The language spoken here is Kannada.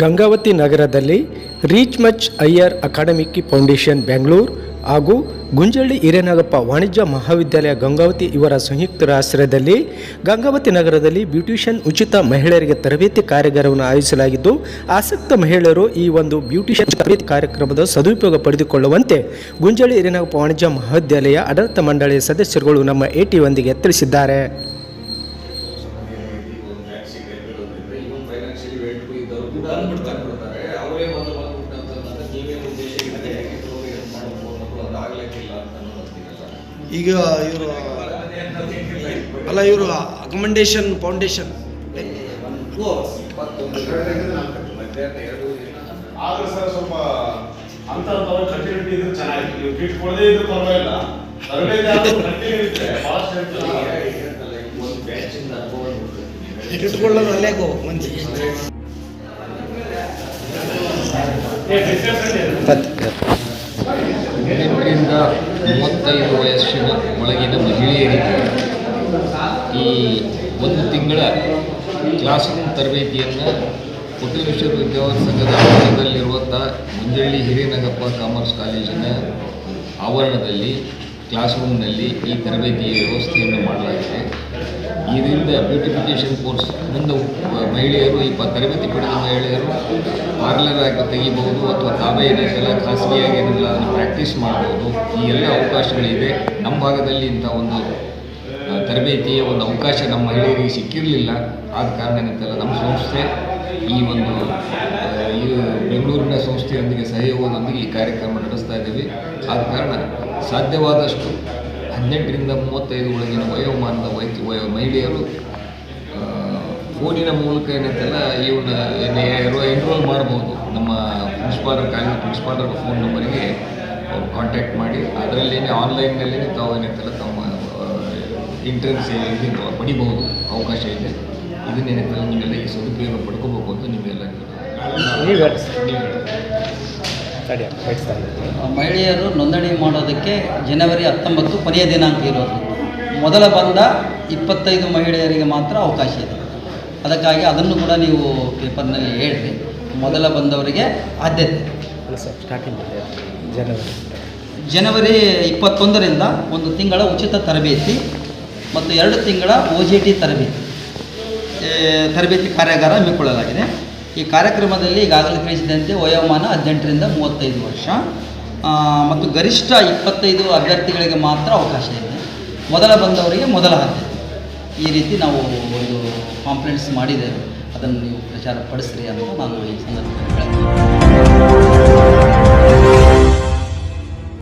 ಗಂಗಾವತಿ ನಗರದಲ್ಲಿ reach much Iyer academic foundation Bengaluru ಹಾಗೂ ಗುಂಜಳ್ಳಿ ಹಿರೇನಾಗಪ್ಪ ವಾಣಿಜ್ಯ ಮಹಾವಿದ್ಯಾಲಯ ಗಂಗಾವತಿ ಇವರ ಸಂಯುಕ್ತ ಆಶ್ರಯದಲ್ಲಿ ಗಂಗಾವತಿ ನಗರದಲ್ಲಿ ಬ್ಯೂಟಿಷಿಯನ್ ಉಚಿತ ಮಹಿಳೆಯರಿಗೆ ತರಬೇತಿ ಕಾರ್ಯಾಗಾರವನ್ನು ಆಯೋಜಿಸಲಾಗಿದ್ದು, ಆಸಕ್ತ ಮಹಿಳೆಯರು ಈ ಒಂದು ಬ್ಯೂಟಿಷಿಯನ್ ತರಬೇತಿ ಕಾರ್ಯಕ್ರಮದ ಸದುಪಯೋಗ ಪಡೆದುಕೊಳ್ಳುವಂತೆ ಗುಂಜಳ್ಳಿ ಹಿರೇನಾಗಪ್ಪ ವಾಣಿಜ್ಯ ಮಹಾವಿದ್ಯಾಲಯ ಆಡಳಿತ ಮಂಡಳಿಯ ಸದಸ್ಯರುಗಳು ನಮ್ಮ ಎ ಒಂದಿಗೆ ತಿಳಿಸಿದ್ದಾರೆ. ಅವರೇ ಬಂದ್ಬಿಟ್ಟು ಉದ್ದೇಶ ಅಂತ ಈಗ ಇವರು ಅಲ್ಲ ಇವರು ಅಕಮಂಡೇಶನ್ ಫೌಂಡೇಶನ್ ಆದ್ರೆ ಸರ್ ಸ್ವಲ್ಪ ಕಂಟಿನ್ಯೂಟಿ ಇದ್ರೆ ನೀವು ಕಿಟ್ ಕೊಡದೇ ಇದ್ರೆ ಪರವಾಗಿಲ್ಲ. ಇಟ್ಕೊಳ್ಳೋದು ಅಲ್ಲೇ ಗೋ ಮಂದಿ ಹದಿನೆಂಟರಿಂದ ಮೂವತ್ತೈದು ವಯಸ್ಸಿನ ಒಳಗಿನ ಮಹಿಳೆಯರಿಗೆ ಈ ಒಂದು ತಿಂಗಳ ಕ್ಲಾಸ್ ರೂಮ್ ತರಬೇತಿಯನ್ನು ಕುಟುಂಬ ವಿಶ್ವವಿದ್ಯಾಲಯ ಸಂಘದ ಆವರಣದಲ್ಲಿರುವಂಥ ಮುಂಜಳ್ಳಿ ಹಿರೇನಗಪ್ಪ ಕಾಮರ್ಸ್ ಕಾಲೇಜಿನ ಆವರಣದಲ್ಲಿ ಕ್ಲಾಸ್ ರೂಮ್ನಲ್ಲಿ ಈ ತರಬೇತಿಯ ವ್ಯವಸ್ಥೆಯನ್ನು ಮಾಡಲಾಗಿದೆ. ಇದರಿಂದ ಬ್ಯೂಟಿಫಿಕೇಷನ್ ಕೋರ್ಸ್ ಮುಂದೆ ಮಹಿಳೆಯರು ಈ ತರಬೇತಿ ಪಡೆದ ಮಹಿಳೆಯರು ಪಾರ್ಲರ್ ಆಗಿ ತೆಗಿಬಹುದು ಅಥವಾ ತಾವೇ ಏನಿರಲ್ಲ ಖಾಸಗಿಯಾಗಿ ಏನಿಲ್ಲ ಅದನ್ನು ಪ್ರಾಕ್ಟೀಸ್ ಮಾಡ್ಬೋದು ಈ ಎಲ್ಲ ಅವಕಾಶಗಳಿವೆ. ನಮ್ಮ ಭಾಗದಲ್ಲಿ ಇಂಥ ಒಂದು ತರಬೇತಿಯ ಒಂದು ಅವಕಾಶ ನಮ್ಮ ಮಹಿಳೆಯರಿಗೆ ಸಿಕ್ಕಿರಲಿಲ್ಲ. ಆದ ಕಾರಣ ಏನಂತಲ್ಲ, ನಮ್ಮ ಸಂಸ್ಥೆ ಈ ಒಂದು ಈ ಬೆಂಗಳೂರಿನ ಸಂಸ್ಥೆಯೊಂದಿಗೆ ಸಹಯೋಗದೊಂದಿಗೆ ಈ ಕಾರ್ಯಕ್ರಮ ನಡೆಸ್ತಾ ಇದ್ದೀವಿ. ಆದ ಕಾರಣ ಸಾಧ್ಯವಾದಷ್ಟು ಹದಿನೆಂಟರಿಂದ ಮೂವತ್ತೈದು ಒಳಗಿನ ವಯೋಮಾನದ ವೈದ್ಯ ವಯ ಮಹಿಳೆಯರು ಫೋನಿನ ಮೂಲಕ ಏನಂತೆಲ್ಲ ಇವನ್ನ ಎನ್ರೋಲ್ ಮಾಡ್ಬೋದು. ನಮ್ಮ ಪ್ರಿನ್ಸಿಪಾಲರ್ ಕಾಲೇಜ್ ಪ್ರಿನ್ಸಿಪಾಲರ್ ಫೋನ್ ನಂಬರಿಗೆ ಅವ್ರು ಕಾಂಟ್ಯಾಕ್ಟ್ ಮಾಡಿ ಅದರಲ್ಲೇ ಆನ್ಲೈನ್ನಲ್ಲೇ ತಾವು ಏನಂತೆಲ್ಲ ತಮ್ಮ ಎಂಟ್ರೆನ್ಸ್ ಏನಿದೆ ಪಡಿಬಹುದು ಅವಕಾಶ ಇದೆ. ಇದನ್ನೇನಂತೆಲ್ಲ ನೀವೆಲ್ಲ ಈ ಸದುಪಯೋಗ ಪಡ್ಕೋಬೇಕು ಅಂತ ನಿಮಗೆಲ್ಲ ನೀವು ನೀವು ತಡಿ ಮಹಿಳೆಯರು ನೋಂದಣಿ ಮಾಡೋದಕ್ಕೆ ಜನವರಿ ಹತ್ತೊಂಬತ್ತು ಕೊನೆಯ ದಿನಾಂಕ ಇರೋದ್ರಿಂದ ಮೊದಲ ಬಂದ ಇಪ್ಪತ್ತೈದು ಮಹಿಳೆಯರಿಗೆ ಮಾತ್ರ ಅವಕಾಶ ಇದೆ. ಅದಕ್ಕಾಗಿ ಅದನ್ನು ಕೂಡ ನೀವು ಪೇಪರ್ನಲ್ಲಿ ಹೇಳಿರಿ. ಮೊದಲ ಬಂದವರಿಗೆ ಆದ್ಯತೆ. ಸರ್ ಸ್ಟಾರ್ಟಿಂಗ್ ಜನವರಿ. ಜನವರಿ ಇಪ್ಪತ್ತೊಂದರಿಂದ ಒಂದು ತಿಂಗಳ ಉಚಿತ ತರಬೇತಿ ಮತ್ತು ಎರಡು ತಿಂಗಳ ಒ ಜಿ ಟಿ ತರಬೇತಿ ತರಬೇತಿ ಕಾರ್ಯಾಗಾರ ಹಮ್ಮಿಕೊಳ್ಳಲಾಗಿದೆ. ಈ ಕಾರ್ಯಕ್ರಮದಲ್ಲಿ ಈಗಾಗಲೇ ತಿಳಿಸಿದಂತೆ ವಯೋಮಾನ ಹದಿನೆಂಟರಿಂದ ಮೂವತ್ತೈದು ವರ್ಷ. ಮತ್ತು ಗರಿಷ್ಠ ಇಪ್ಪತ್ತೈದು ಅಭ್ಯರ್ಥಿಗಳಿಗೆ ಮಾತ್ರ ಅವಕಾಶ ಇದೆ. ಮೊದಲ ಬಂದವರಿಗೆ ಮೊದಲ ಆದ್ಯತೆ ಈ ರೀತಿ ನಾವು ಒಂದು ಕಾಂಪ್ಲೇಂಟ್ಸ್ ಮಾಡಿದ್ದೇವೆ. ಅದನ್ನು ನೀವು ಪ್ರಚಾರ ಪಡಿಸ್ರಿ ಅಂತ ನಾನು ಈ ಸಂದರ್ಭದಲ್ಲಿ